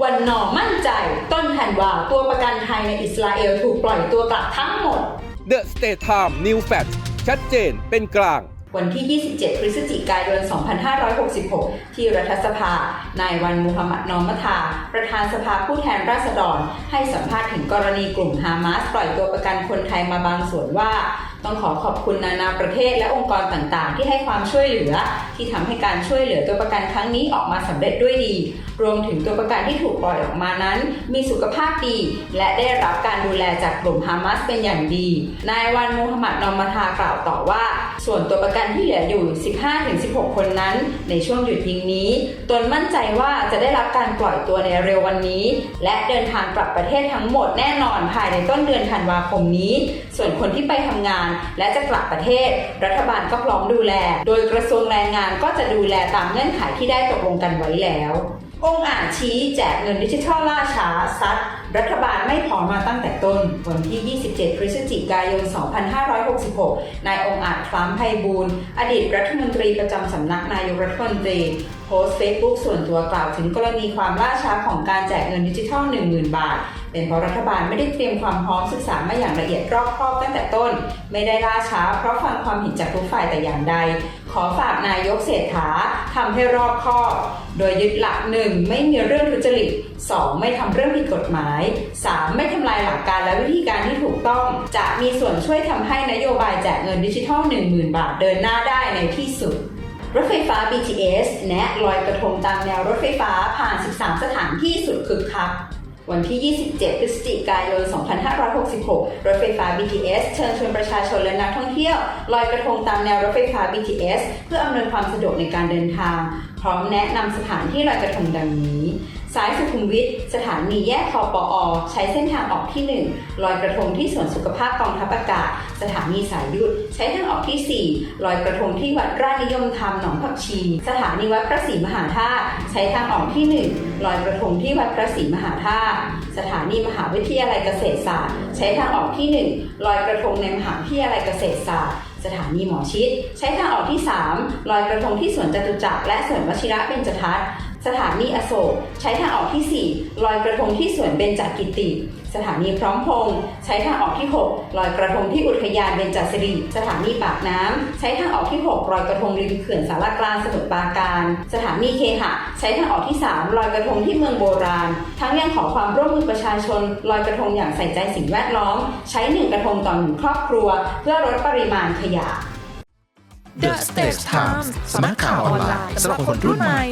วันนอมั่นใจต้นธันวาตัวประกันไทยในอิสราเอลถูกปล่อยตัวกลับทั้งหมด The State Time New Fact ชัดเจนเป็นกลาง วันที่ 27 พฤศจิกายน 2566 ที่รัฐสภา นายวันมูฮัมหมัดนอมมัทา ประธานสภาผู้แทนราษฎร ให้สัมภาษณ์ถึงกรณีกลุ่มฮามาสปล่อยตัวประกันคนไทยมาบางส่วนว่า ต้องขอขอบคุณนานาประเทศและองค์กรต่างๆ ที่ให้ความช่วยเหลือ ที่ทำให้การช่วยเหลือตัวประกันครั้งนี้ออกมาสำเร็จด้วยดี รวมถึงตัวประกันที่ถูกปล่อยออกมานั้น มีสุขภาพดี และได้รับการดูแลจากกลุ่มฮามาสเป็นอย่างดี นายวันมูฮัมหมัดนอมมัทากล่าวต่อว่า ส่วนตัวประกันที่เหลืออยู่ 15-16 คนนั้น ในช่วงหยุดยิงนี้ ตนมั่นใจว่าจะได้รับการปล่อยตัวในเร็ววันนี้ และเดินทางกลับประเทศทั้งหมดแน่นอนภายในต้นเดือนธันวาคมนี้ ส่วนคนที่ไปทำงานและจะกลับประเทศ รัฐบาลก็พร้อมดูแล โดยกระทรวงแรงงานก็จะดูแลตามเงื่อนไขที่ได้ตกลงกันไว้แล้วองค์อาจชี้แจกเงินดิจิทัลล่าช้าซัดรัฐบาลไม่พอมาตั้งแต่ต้น วันที่ 27 พฤศจิกายน 2566 นายองค์อาจคล้ามไพบูลอดีตรัฐมนตรีประจำสำนักนายกรัฐมนตรี โพสต์เฟซบุ๊กส่วนตัวกล่าวถึงกรณีความล่าช้าของการแจกเงินดิจิทัล 10,000 บาท เป็นเพราะรัฐบาลไม่ได้เตรียมความพร้อมศึกษามาอย่างละเอียดรอบคอบตั้งแต่ต้น ไม่ได้ล่าช้า เพราะฟังความเห็นจากทุกฝ่ายแต่อย่างใด ขอฝากนายกเศรษฐาทำให้รอบคอบ โดยยึดหลัก 1. ไม่มีเรื่องทุจริต 2. ไม่ทำเรื่องผิดกฎหมาย 3. ไม่ทำลายหลักการและวิธีการที่ถูกต้อง จะมีส่วนช่วยทำให้นโยบายแจกเงินดิจิทัล 10,000 บาทเดินหน้าได้ในที่สุดรถไฟฟ้า BTS แนะลอยกระทงตามแนวรถไฟฟ้าผ่าน 13 สถานที่สุดคึกคัก วันที่ 27 พฤศจิกายน 2566 รถไฟฟ้า BTS เชิญชวนประชาชนและนักท่องเที่ยว ลอยกระทงตามแนวรถไฟฟ้า BTS เพื่ออำนวยความสะดวกในการเดินทาง พร้อมแนะนำสถานที่ลอยกระทงดังนี้ สายสุขุมวิทสถานีแยกคอปออใช้เส้นทางออกที่ 1 ลอยกระทงที่สวนสุขภาพกองทัพอากาศ สถานีสายยุทธใช้ทางออกที่ 4 ลอยกระทงที่วัดราชนิยมธรรมหนองผักชี สถานีวัดพระศรีมหาธาตุใช้ทางออกที่ 1 ลอยกระทงที่วัดพระศรีมหาธาตุสถานีมหาวิทยาลัยเกษตรศาสตร์ ใช้ทางออกที่ 1 ลอยกระทงในมหาวิทยาลัยเกษตรศาสตร์ สถานีหมอชิด ใช้ทางออกที่ 3 ลอยกระทงที่สวนจตุจักรและสวนวชิระเบญจทัศน์ สถานีอโศกใช้ทางออกที่ 4 ลอยกระทงที่สวนเบญจกิติ สถานีพร้อมพงษ์ใช้ทางออกที่ 6 ลอยกระทงที่อุทยานเบญจสิริ สถานีปากน้ำใช้ทางออกที่ 6 ลอยกระทงริมเขื่อนสารกลางสมุทรปราการ สถานีเคหะใช้ทางออกที่ 3 ลอยกระทงที่เมืองโบราณ ทั้งยังขอความร่วมมือประชาชน ลอยกระทงอย่างใส่ใจสิ่งแวดล้อม ใช้หนึ่งกระทงต่อหนึ่งครอบครัว เพื่อลดปริมาณขยะ The Stage Times สำนักข่าวออนไลน์สำหรับคนรุ่นใหม่